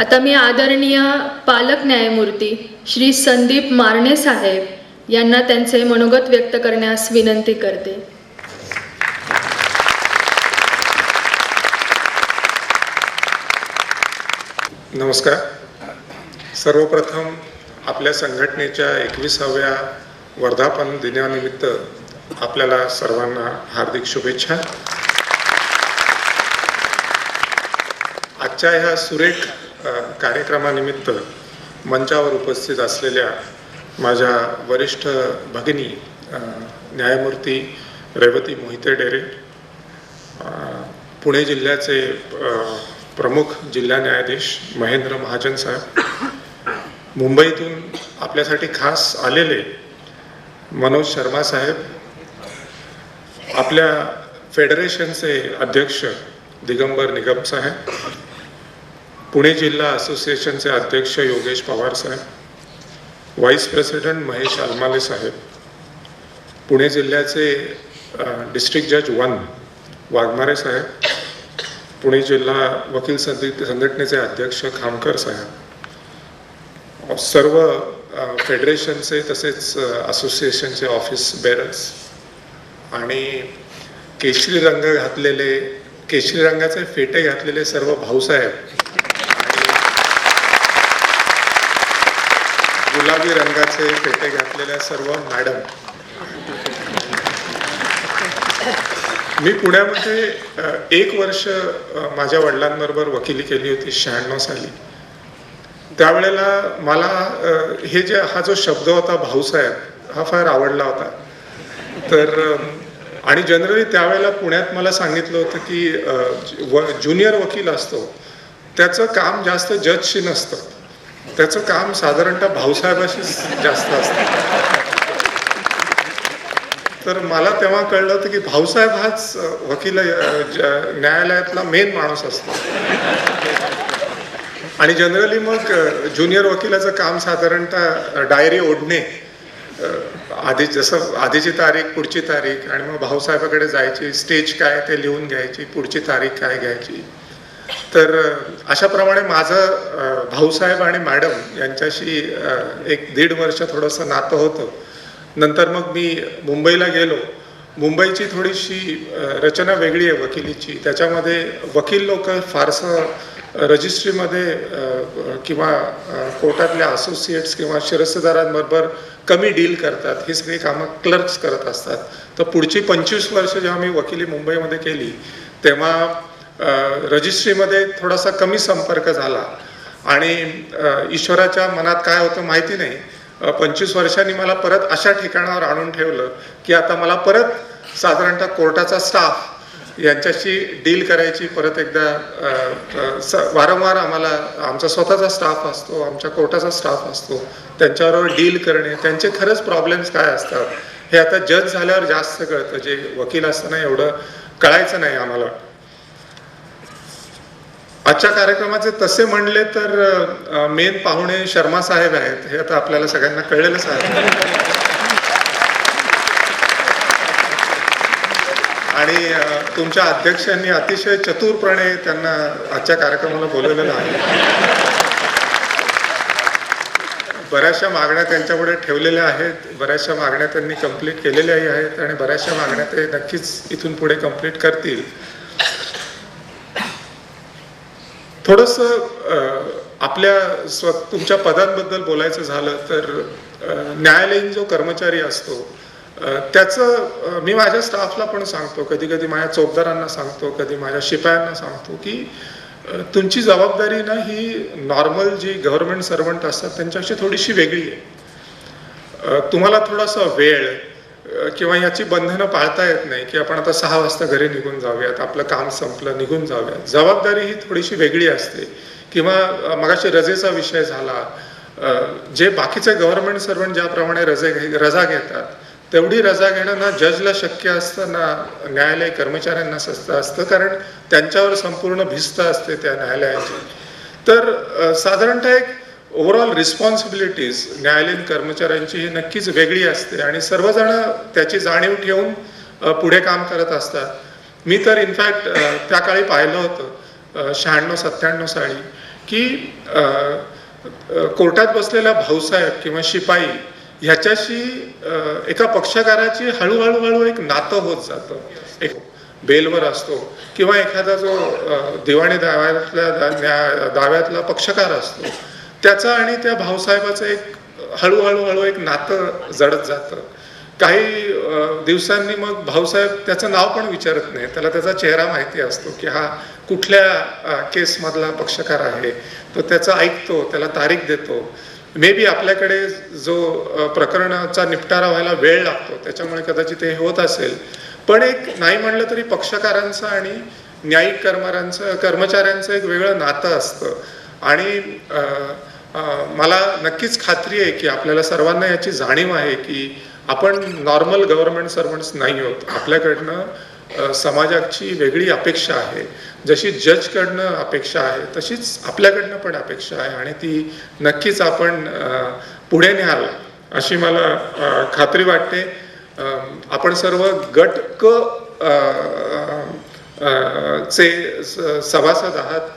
आता मी आदरणीय पालक न्यायमूर्ती श्री संदीप मारणे साहेब यांना त्यांचे मनोगत व्यक्त करण्यास विनंती करते. नमस्कार. सर्वप्रथम आपल्या संघटनेच्या एकविसाव्या वर्धापन दिनानिमित्त आपल्याला सर्वांना हार्दिक शुभेच्छा. आजच्या ह्या सुरेख कार्यक्रमानिमित्त मंचावर उपस्थित असलेल्या माझ्या वरिष्ठ भगिनी न्यायमूर्ती रेवती मोहिते डेरे पुणे जिल्ह्याचे प्रमुख जिल्हा न्यायाधीश महेंद्र महाजन साहेब मुंबईतून आपल्यासाठी खास आलेले मनोज शर्मा साहेब आपल्या फेडरेशनचे अध्यक्ष दिगंबर निगम साहेब पुणे जिल्हा असोसिएशनचे अध्यक्ष योगेश पवार साहेब व्हाईस प्रेसिडेंट महेश अलमाले साहेब पुणे जिल्ह्याचे डिस्ट्रिक्ट जज वन वाघमारे साहेब पुणे जिल्हा वकील संघ- संघटनेचे अध्यक्ष खामकर साहेब सर्व फेडरेशनचे तसेच असोसिएशनचे ऑफिस बेरर्स आणि केशरी रंग घातलेले केशरी रंगाचे फेटे घातलेले सर्व भाऊसाहेब गुलाबी रंगाचे फेटे घातलेल्या सर्व मॅडम. मी पुण्यामध्ये एक वर्ष माझ्या वडिलांबरोबर वकिली केली होती शहाण्णव साली. त्यावेळेला मला हे जे हा जो शब्द होता भाऊसाहेब हा फार आवडला होता. तर आणि जनरली त्यावेळेला पुण्यात मला सांगितलं होतं की व ज्युनियर वकील असतो. त्याचं काम जास्त जजशी नसतं. त्याचं काम साधारणतः भाऊसाहेबाशीच जास्त असतं. तर मला तेव्हा कळलं होतं की भाऊसाहेब हाच वकील न्यायालयातला मेन माणूस असतो. आणि जनरली मग ज्युनियर वकिलाचं काम साधारणतः डायरी ओढणे आधी जसं आधीची तारीख पुढची तारीख आणि मग भाऊसाहेबाकडे जायची स्टेज काय ते लिहून घ्यायची पुढची तारीख काय घ्यायची. तर अशाप्रमाणे माझं भाऊसाहेब आणि मॅडम यांच्याशी एक दीड वर्ष थोडंसं नातं होतं. नंतर मग मी मुंबईला गेलो. मुंबईची थोडीशी रचना वेगळी आहे वकिलीची. त्याच्यामध्ये वकील लोक फारसं रजिस्ट्रीमध्ये किंवा कोर्टातल्या असोसिएट्स किंवा शिरस्तेदारांबरोबर कमी डील करतात. ही सगळी कामं क्लर्क्स करत असतात. तर पुढची पंचवीस वर्ष जेव्हा मी वकिली मुंबईमध्ये केली तेव्हा रजिस्ट्रीमध्ये थोडासा कमी संपर्क झाला. आणि ईश्वराच्या मनात काय होतं माहिती नाही. पंचवीस वर्षांनी मला परत अशा ठिकाणावर आणून ठेवलं की आता मला परत साधारणतः कोर्टाचा स्टाफ यांच्याशी डील करायची परत एकदा स वारंवार आम्हाला आमचा स्वतःचा स्टाफ असतो आमच्या कोर्टाचा स्टाफ असतो त्यांच्याबरोबर डील करणे त्यांचे खरंच प्रॉब्लेम्स काय असतात हे आता जज झाल्यावर जास्त कळतं जे वकील असताना एवढं कळायचं नाही आम्हाला. आजच्या कार्यक्रमाचे तसे म्हणले तर मेन पाहुणे शर्मा साहेब आहेत. हे आता आपल्याला सगळ्यांना कळलेलंच आहे. आणि तुमच्या अध्यक्षांनी अतिशय चतुरपणे त्यांना आजच्या कार्यक्रमाला बोलवलेलं आहे. बऱ्याचशा मागण्या त्यांच्यापुढे ठेवलेल्या आहेत. बऱ्याचशा मागण्या त्यांनी कंप्लीट केलेल्याही आहेत आणि बऱ्याचशा मागण्या ते नक्कीच इथून पुढे कंप्लीट करतील. थोडस आपल्या स्व तुमच्या पदांबद्दल बोलायचं झालं तर न्यायालयीन जो कर्मचारी असतो त्याचं मी माझ्या स्टाफला पण सांगतो कधी कधी माझ्या चौकदारांना सांगतो कधी माझ्या शिपायांना सांगतो की तुमची जबाबदारी ना ही नॉर्मल जी गव्हर्नमेंट सर्वंट असतात त्यांच्याशी थोडीशी वेगळी आहे. तुम्हाला थोडासा वेळ किंवा याची बंधनं पाळता येत नाही की आपण आता सहा वाजता घरी निघून जाऊयात आपलं काम संपलं निघून जाऊयात. जबाबदारी ही थोडीशी वेगळी असते. किंवा मगाशी रजेचा विषय झाला. जे बाकीचे गव्हर्नमेंट सर्वंट ज्याप्रमाणे रजे घे- रजा घेतात तेवढी रजा घेणं ना जजला शक्य असतं ना न्यायालय कर्मचाऱ्यांना सस्त असतं. कारण त्यांच्यावर संपूर्ण भिस्त असते त्या न्यायालयाची. तर साधारणतः एक ओव्हरऑल रिस्पॉन्सिबिलिटीज न्यायालयीन कर्मचाऱ्यांची ही नक्कीच वेगळी असते आणि सर्वजण त्याची जाणीव ठेवून पुढे काम करत असतात. मी तर इनफॅक्ट त्या काळी पाहिलं होतं शहाण्णव सत्त्याण्णव साली की कोर्टात बसलेला भाऊसाहेब किंवा शिपाई ह्याच्याशी एका पक्षकाराची हळूहळू हळू एक नातं होत जातं. एक बेलवर असतो किंवा एखादा जो दिवाणी दाव्यातल्या दाव्यातला पक्षकार असतो त्याचा आणि त्या भाऊसाहेबाचं एक हळूहळू हळू एक नातं जडत जातं. काही दिवसांनी मग भाऊसाहेब त्याचं नाव पण विचारत नाही. त्याला त्याचा चेहरा माहिती असतो की हा कुठल्या केसमधला पक्षकार आहे. तो त्याचा ऐकतो त्याला तारीख देतो. मे बी आपल्याकडे जो प्रकरणाचा निपटारा व्हायला वेळ लागतो त्याच्यामुळे कदाचित हे होत असेल. पण एक नाही म्हणलं तरी पक्षकारांचं आणि न्यायिक कर्मचाऱ्यांचं कर्मचाऱ्यांचं एक वेगळं नातं असतं. आणि मला नक्कीच खात्री आहे की आपल्याला सर्वांना याची जाणीव आहे की आपण नॉर्मल गव्हर्नमेंट सर्वंट्स नाही होत आपल्याकडनं समाजाची वेगळी अपेक्षा आहे. जशी जजकडनं अपेक्षा आहे तशीच आपल्याकडनं पण अपेक्षा आहे आणि ती नक्कीच आपण पुढे न्याल अशी मला खात्री वाटते. आपण सर्व गट क चे सभासद आहात.